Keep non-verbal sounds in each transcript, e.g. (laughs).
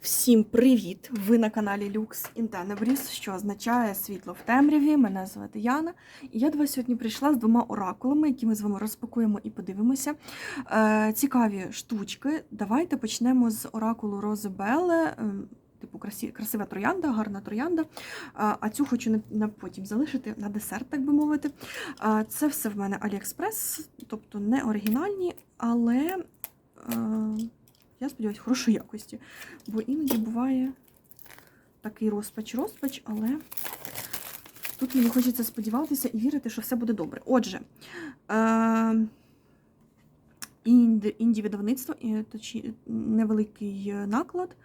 Всім привіт! Ви на каналі Lux in Tenebris, що означає світло в темряві. Мене звати Яна. І я до вас сьогодні прийшла з двома оракулами, які ми з вами розпакуємо і подивимося. Е, цікаві штучки. Давайте почнемо з оракулу Рози Белле. е, Типу красива троянда, гарна троянда. А, а цю хочу на, потім залишити на десерт, так би мовити. Це все в мене Aliexpress, тобто не оригінальні, але. Я сподіваюся, хорошої якості. Бо іноді буває такий розпач-розпач, але тут мені хочеться сподіватися і вірити, що все буде добре. Отже, е- інді, інді-видавництво, і, невеликий наклад,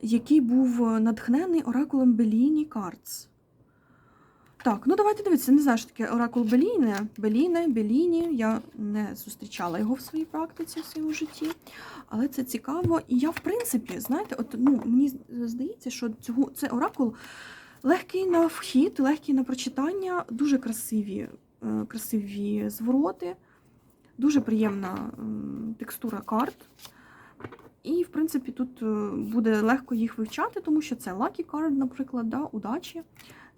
який був натхнений оракулом Беліні Картс. Так, ну давайте дивитися. Не знаю, що таке оракул Беліне. Беліне, Беліні. Я не зустрічала його в своїй практиці, в своєму житті. Але це цікаво. І я, в принципі, знаєте, от ну мені здається, що цього це оракул легкий на вхід, легкий на прочитання, дуже красиві, е, красиві звороти, дуже приємна текстура карт. І, в принципі, тут е, буде легко їх вивчати, тому що це Lucky Card, наприклад, да, удачі,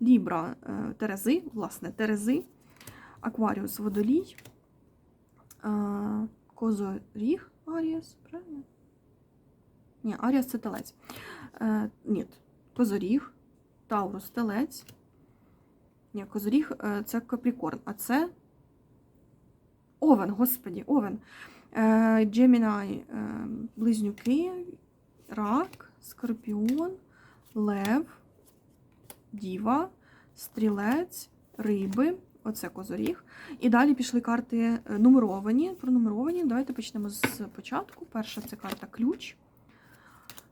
Лібра е, Терези, власне, Терези, Акваріус Водолій, е, Козоріг Аріас, правильно? Ні, Аріас це телець. Е, ні, Козоріг, Таурус телець. Ні, Козоріг це Капрікорн, а це Овен, господі, Овен. Джемінай, Близнюки, Рак, Скорпіон, Лев, Діва, Стрілець, Риби. Оце козоріг. І далі пішли карти е, нумеровані. Пронумеровані. Давайте почнемо з початку. Перша це карта ключ.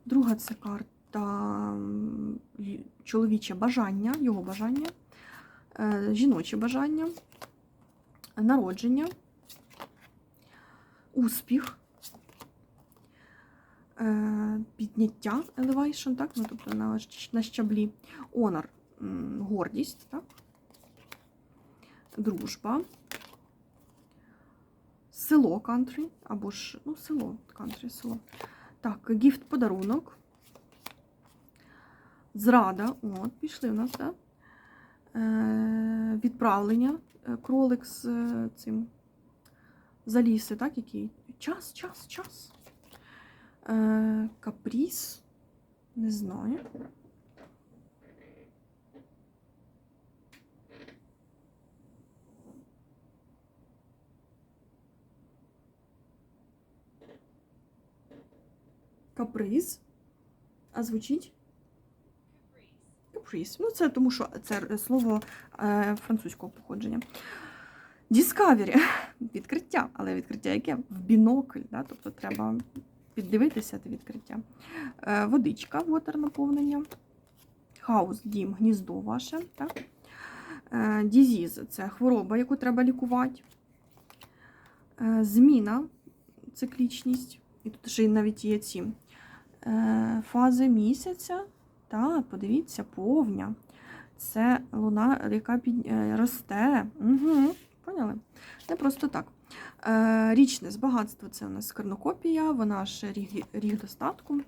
Друга це карта чоловіче бажання, його бажання, е, жіноче бажання, народження, успіх, е, підняття, elevation, так? Ну, тобто на, щаблі, м, гордість, так? дружба, село кантрі, або ж, ну, село, кантрі, село. Так, гіфт подарунок. Зрада, от, пішли у нас, так? Е, відправлення, е, кролик з е, цим заліси, так, який? Час, час, час. Е, капріс, не знаю. Каприз. А звучить? Каприз. Ну, це тому, що це слово е, французького походження. Discovery. (laughs) Відкриття. Але відкриття яке? В бінокль. Да? Тобто треба піддивитися те відкриття. Е, водичка, вотер наповнення. Хаус, дім, гніздо ваше. Так? Е, дізіз це хвороба, яку треба лікувати. Зміна, циклічність. І тут ще навіть є ці фази місяця. Та, подивіться, повня. Це луна, яка під, е, росте. Угу, поняли? Не просто так. Е, річне з багатство це у нас карнокопія, вона ж ріг, ріг достатку.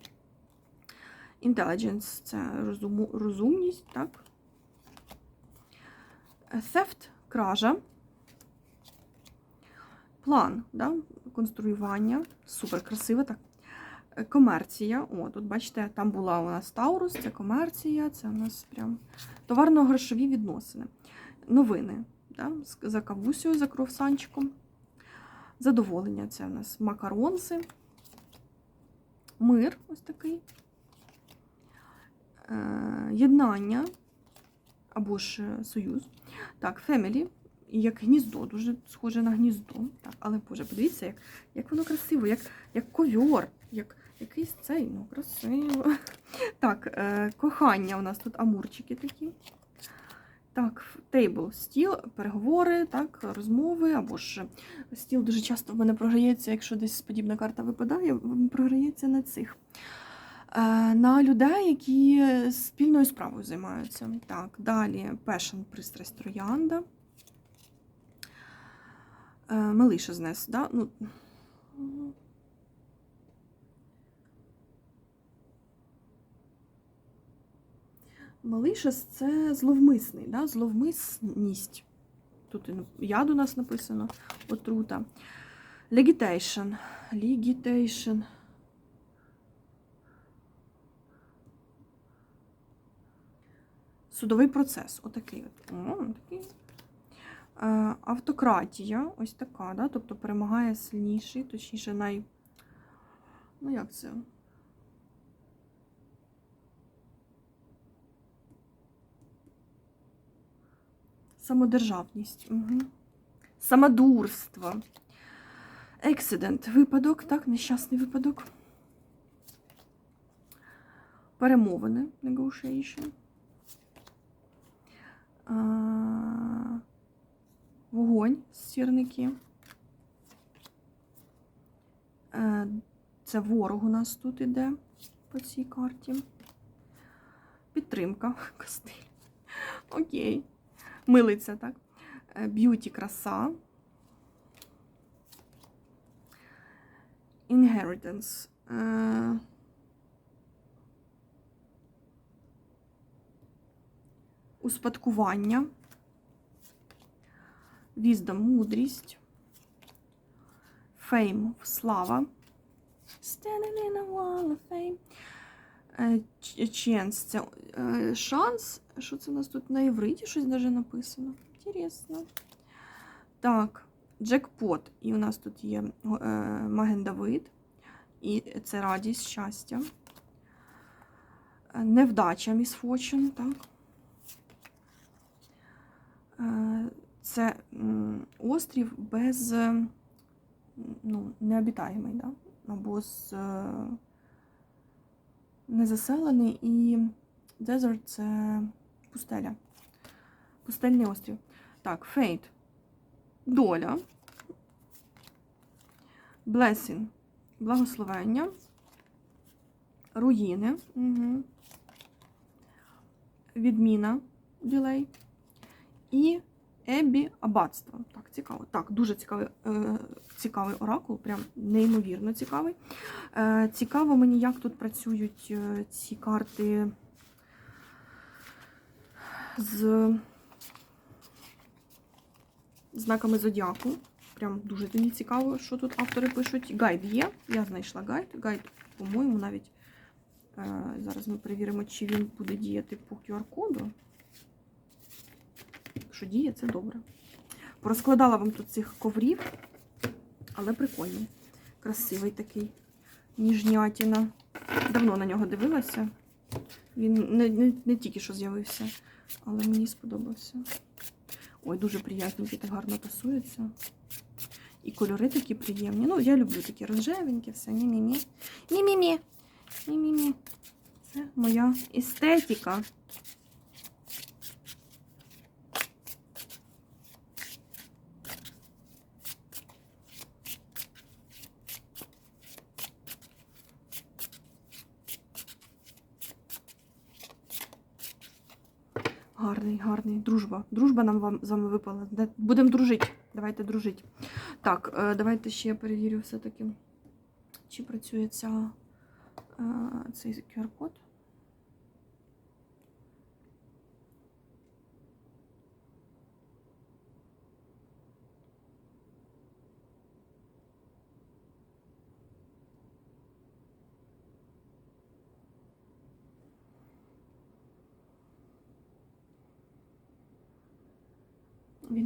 Intelligence це розуму, розумність, так? Е, Theft – кража. План, да? конструювання. Супер красиво так. Комерція. О, тут бачите, там була у нас Таурус, це комерція, це у нас прям товарно-грошові відносини. Новини. Да? За кавусю, за кровсанчиком. Задоволення це у нас макаронси. Мир ось такий. Е, Єднання або ж е, союз. Так, family. І як гніздо, дуже схоже на гніздо. Так, але Боже, подивіться, як, як воно красиво, як, як ковьор, як якийсь цей, ну, красиво. (laughs) Так, е, кохання у нас тут амурчики такі. Так, тейбл, стіл, переговори, так, розмови, або ж стіл дуже часто в мене програється, якщо десь подібна карта випадає, програється на цих. Е, На людей, які спільною справою займаються. Так, далі passion, пристрасть троянда. Е, Мелиша знес, да? Ну, Малишес це зловмисний, да? зловмисність. Тут яд у нас написано отрута. Легітейшн. Легітейшн. Судовий процес. Отакий от. О, такий. Е, автократія, ось така, да? тобто перемагає сильніший, точніше, най. Ну, як це? Самодержавність. Угу. Самодурство. Ексидент. Випадок, так, нещасний випадок. Перемовини. Negotiation. А, Вогонь сірники. Е, Це ворог у нас тут іде по цій карті. Підтримка. (laughs) Костиль. Окей. Милиця, так? Е, Б'юті краса. Inheritance. Е, Успадкування. Wisdom – мудрість. Fame – слава. Standing in a wall of fame. Е, Chance – це е, шанс. Що це у нас тут на євриті щось даже написано? Інтересно. Так, джекпот. І у нас тут є е, Маген Давид. І це радість, щастя. Невдача Misfortune, так. Е, Це острів без ну, необітаємий, да? або з е, незаселений і desert – це пустеля. Пустельний острів. Так, fate. Доля. Blessing. Благословення. Руїни. Угу. Відміна. Ділей. І Ебі аббатство. Так, цікаво. Так, дуже цікавий, е, цікавий оракул, прям неймовірно цікавий. Е, цікаво мені, як тут працюють е, ці карти з знаками зодіаку. Прям дуже мені цікаво, що тут автори пишуть. Гайд є. Я знайшла гайд. Гайд, по-моєму, навіть е, зараз ми перевіримо, чи він буде діяти по QR-коду. Якщо діє, це добре. Порозкладала вам тут цих коврів, але прикольний. Красивий такий ніжнятіна. Давно на нього дивилася. Він не, не, не тільки що з'явився, але мені сподобався. Ой, дуже приятненький, так гарно тасується. І кольори такі приємні. Ну, я люблю такі рожевенькі, все. Мі-мі-мі. Ні-мі-мі. Ні-мі-мі. Це моя естетика. Гарний. Дружба. Дружба нам вам з вами випала. Будемо дружити. Давайте дружити. Так, е, давайте ще я перевірю все-таки, чи працює ця, е, цей QR-код.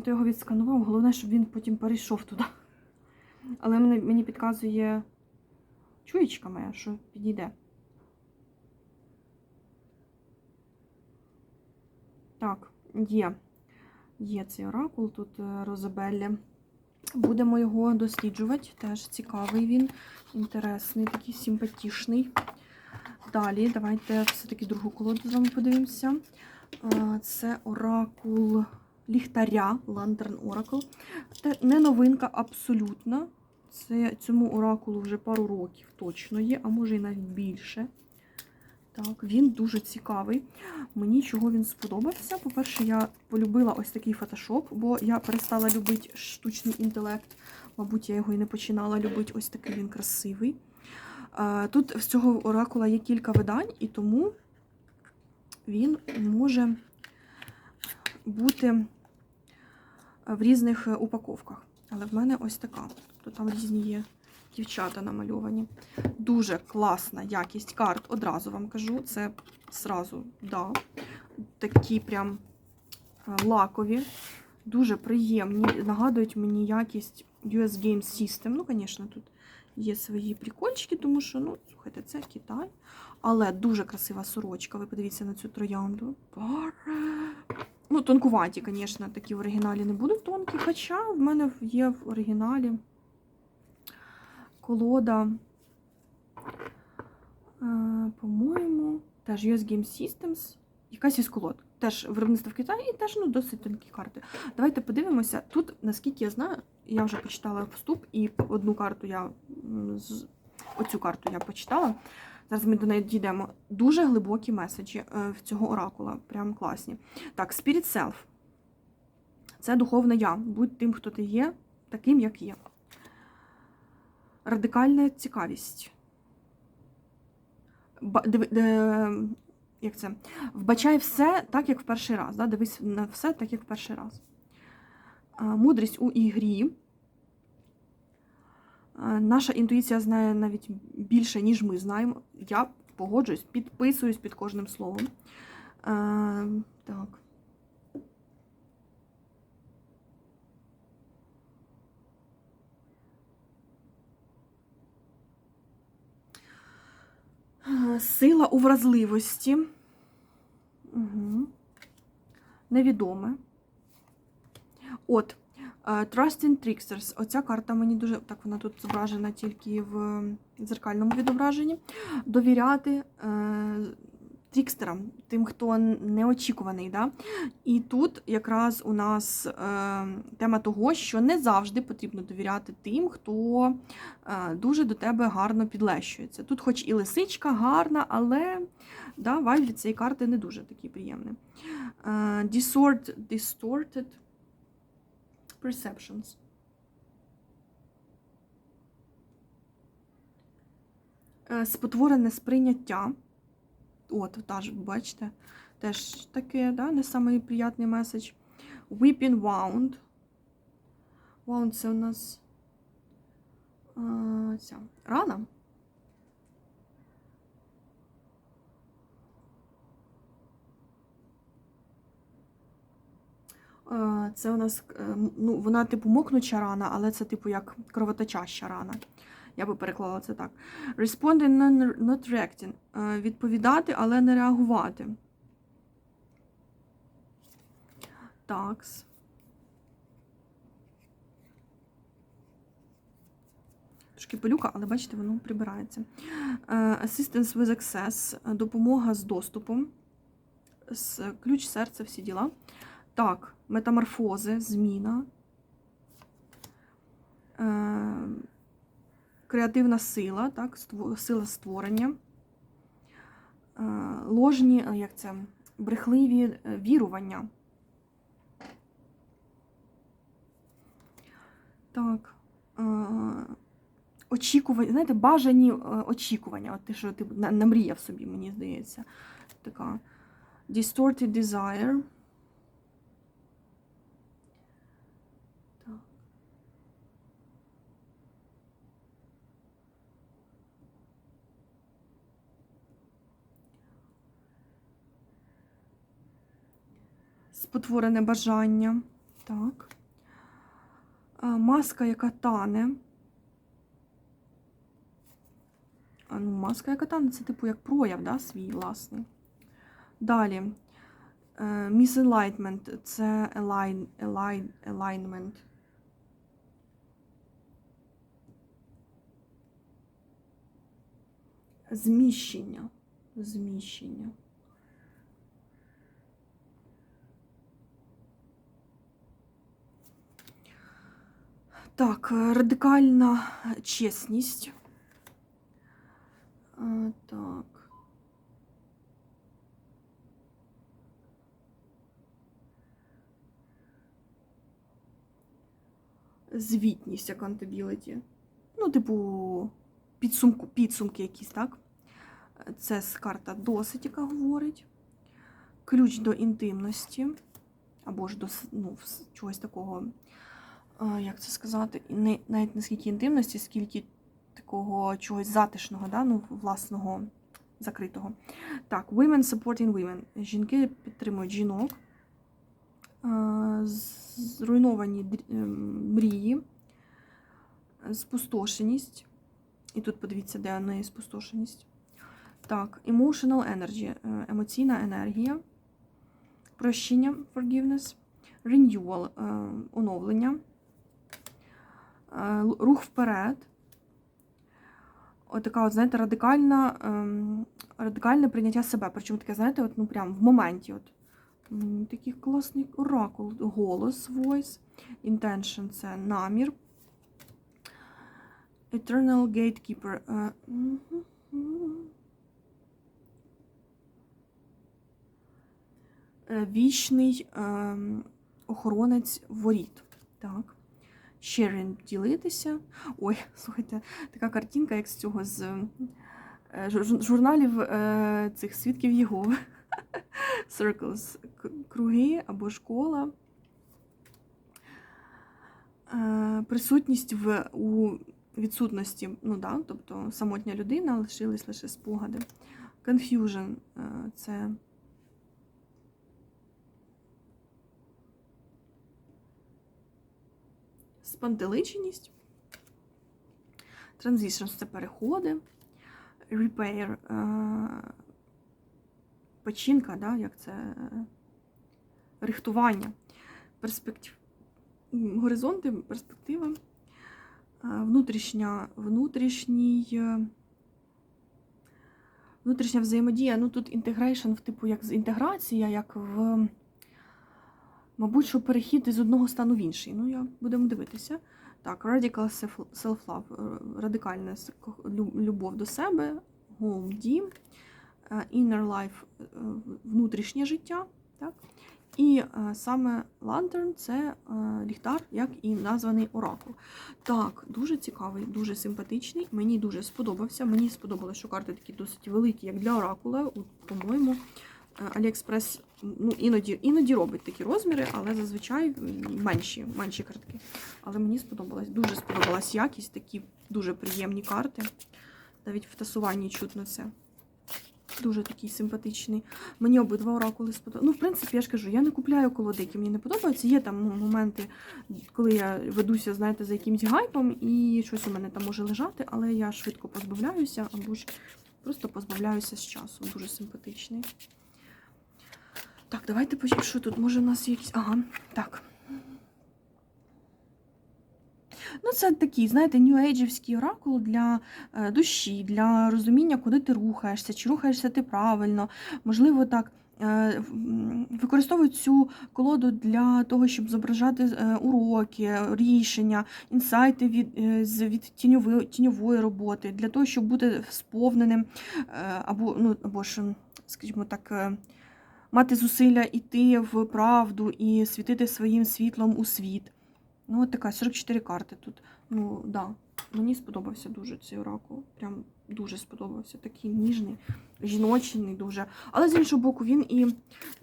Він то його відсканував, головне, щоб він потім перейшов туди. Але мені, підказує чуєчка моя, що підійде. Так, є. Є цей оракул, тут е, Розабеллі. Будемо його досліджувати. Теж цікавий він, інтересний, такий симпатичний. Далі, давайте все-таки другу колоду з вами подивимося. Е, Це оракул ліхтаря Lantern Oracle. Це не новинка абсолютно. Це цьому оракулу вже пару років точно є, а може і навіть більше. Так, він дуже цікавий. Мені чого він сподобався. По-перше, я полюбила ось такий фотошоп, бо я перестала любити штучний інтелект. Мабуть, я його і не починала любити. Ось такий він красивий. Е, Тут з цього оракула є кілька видань, і тому він може бути в різних е, упаковках. Але в мене ось така. Тобто там різні є дівчата намальовані. Дуже класна якість карт, одразу вам кажу. Це зразу, да. Такі прям е, лакові, дуже приємні. Нагадують мені якість US Game System. Ну, звісно, тут є свої прикольчики, тому що, ну, слухайте, це Китай. Але дуже красива сорочка. Ви подивіться на цю троянду. Ну, тонкуваті, звісно, такі в оригіналі не будуть тонкі. Хоча в мене є в оригіналі колода, е, по-моєму, теж US Game Systems. Якась із колод. Теж виробництво в Китаї і теж ну, досить тонкі карти. Давайте подивимося. Тут, наскільки я знаю, я вже почитала вступ, і одну карту я оцю карту я почитала. Зараз ми до неї дійдемо. Дуже глибокі меседжі е, в цього оракула. Прям класні. Так, Spirit Self. Це духовне я. Будь тим, хто ти є, таким, як є. Радикальна цікавість. Де- як це? Вбачай все так, як в перший раз. Дивись на все так, як в перший раз. Мудрість у ігрі. А, Наша інтуїція знає навіть більше, ніж ми знаємо. Я погоджуюсь, підписуюсь під кожним словом. А, так. Сила у вразливості. Угу. Невідоме. От. Trust in Tricksters. Оця карта мені дуже. Так, вона тут зображена тільки в дзеркальному відображенні. Довіряти трікстерам, тим, хто неочікуваний. Да? І тут якраз у нас е, тема того, що не завжди потрібно довіряти тим, хто е, дуже до тебе гарно підлещується. Тут, хоч і лисичка гарна, але да, вайб від цієї карти не дуже такий приємний. Е, Distort, distorted perceptions. Е, Спотворене сприйняття. От, та ж, бачите, теж таке, да, не самий приятний меседж. Weeping Wound. Wound це у нас а, ця рана. Це у нас, е, ну, вона типу мокнуча рана, але це типу як кровоточаща рана. Я би переклала це так. Responding not reacting. Е, Відповідати, але не реагувати. Такс. Трошки пилюка, але бачите, воно прибирається. Е, Assistance with access. е, Допомога з доступом. Ключ серця, всі діла. Так, метаморфози, зміна. Е, Креативна сила, так, сила створення. Е, Ложні, е, як це, брехливі е, вірування. Так. е, Очікування, знаєте, бажані е, очікування. От те, що ти на- намріяв собі, мені здається. Така distorted desire. Спотворене бажання. Так. Маска, яка тане. А, ну, маска, яка тане, це типу як прояв, да, свій власний. Далі. Е, Misenlightenment – це align, align, alignment. Зміщення. Зміщення. Так, е, радикальна чесність. Е, Так. Звітність accountability. Ну, типу, підсумку, підсумки якісь, так? Це з карта досить, яка говорить. ключ до інтимності, або ж до ну, чогось такого, як це сказати, не, навіть не скільки інтимності, скільки такого чогось затишного, да? ну, власного закритого. Так, women supporting women. Жінки підтримують жінок. Зруйновані ем, мрії, спустошеність. І тут подивіться, де в неї спустошеність. Так, emotional energy, е, емоційна енергія, прощення, forgiveness, renewal, е, оновлення, рух вперед. Отака, от, знаєте, радикальна, ем, радикальне прийняття себе. Причому таке, знаєте, от, ну прям в моменті. От. Такий класний оракул. Голос, voice, intention це намір. Eternal Gatekeeper. е. Е, Вічний ем, охоронець воріт. Так. Sharing ділитися. Ой, слухайте, така картинка, як з цього з е, журналів е, цих свідків Єгови. (laughs) Circles. Круги або школа. Е, Присутність в, у відсутності, ну да, тобто самотня людина, лишились лише спогади. Confusion це спантеличеність. Transitions – це переходи. Repair е, печінка, да, як це е, рихтування, перспектив, горизонти, перспектива, е, внутрішня, внутрішній, внутрішня взаємодія. Ну тут інтегрейшн, типу, як з- інтеграція, як в. Мабуть, що перехід із одного стану в інший. Ну, я будемо дивитися. Так, radical self- self-love, е, радикальна любов до себе, home, дім, е, inner life, е, внутрішнє життя. Так? І саме lantern – це ліхтар, як і названий оракул. Так, дуже цікавий, дуже симпатичний. Мені дуже сподобався. Мені сподобалося, що карти такі досить великі, як для оракула. По-моєму, AliExpress ну, іноді, іноді робить такі розміри, але зазвичай менші, менші картки. Але мені сподобалось, дуже сподобалась якість, такі дуже приємні карти. Навіть в тасуванні чутно це. Дуже такий симпатичний. Мені обидва оракули сподобалися. Ну, в принципі, я ж кажу, я не купляю колоди, які мені не подобаються. Є там моменти, коли я ведуся, знаєте, за якимсь гайпом, і щось у мене там може лежати, але я швидко позбавляюся, або ж просто позбавляюся з часу. Дуже симпатичний. Так, давайте почнемо. Що тут? Може, у нас є якісь. Ага, так. Ну, це такий, знаєте, нью-ейджівський оракул для е, душі, для розуміння, куди ти рухаєшся, чи рухаєшся ти правильно. Можливо, так. е, Використовують цю колоду для того, щоб зображати е, уроки, рішення, інсайти від, від тіньової, тіньової роботи, для того, щоб бути сповненим, або, ну, або ж, скажімо так, мати зусилля йти в правду і світити своїм світлом у світ. Ну, от така 44 карти тут. Ну, да. Мені сподобався дуже цей оракул. Прям дуже сподобався. Такий ніжний, жіночний дуже. Але з іншого боку, він і, в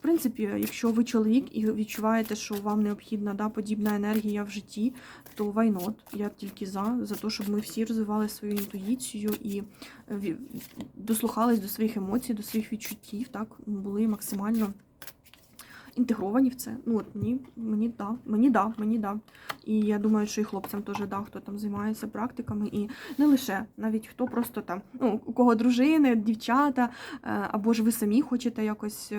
принципі, якщо ви чоловік і відчуваєте, що вам необхідна да, подібна енергія в житті, то why not? Я тільки за, за те, щоб ми всі розвивали свою інтуїцію і е, дослухались до своїх емоцій, до своїх відчуттів, так, були максимально інтегровані в це. Ну, от мені, мені да, мені да, мені да. І я думаю, що і хлопцям теж да, хто там займається практиками, і не лише, навіть хто просто там, ну, у кого дружини, дівчата, е, або ж ви самі хочете якось.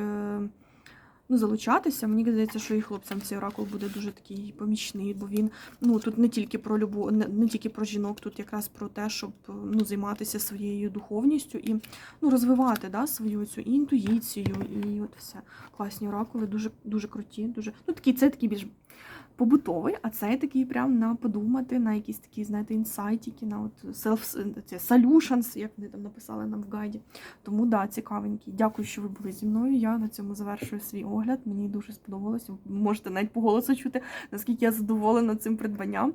Ну, залучатися, мені здається, що і хлопцям цей оракул буде дуже такий помічний, бо він ну тут не тільки про любов, не, не тільки про жінок, тут якраз про те, щоб ну займатися своєю духовністю і ну розвивати да, свою цю інтуїцію, і от все. Класні оракули, дуже дуже круті, дуже ну такі це такі більш побутовий, а цей такий прям на подумати, на якісь такі, знаєте, інсайтики, на от self, це solutions, як вони там написали нам в гайді. Тому да, цікавенький. Дякую, що ви були зі мною. Я на цьому завершую свій огляд. Мені дуже сподобалося. Можете навіть по голосу чути, наскільки я задоволена цим придбанням.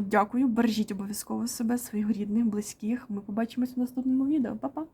Дякую, бережіть обов'язково себе, своїх рідних, близьких. Ми побачимось в наступному відео. Па-па!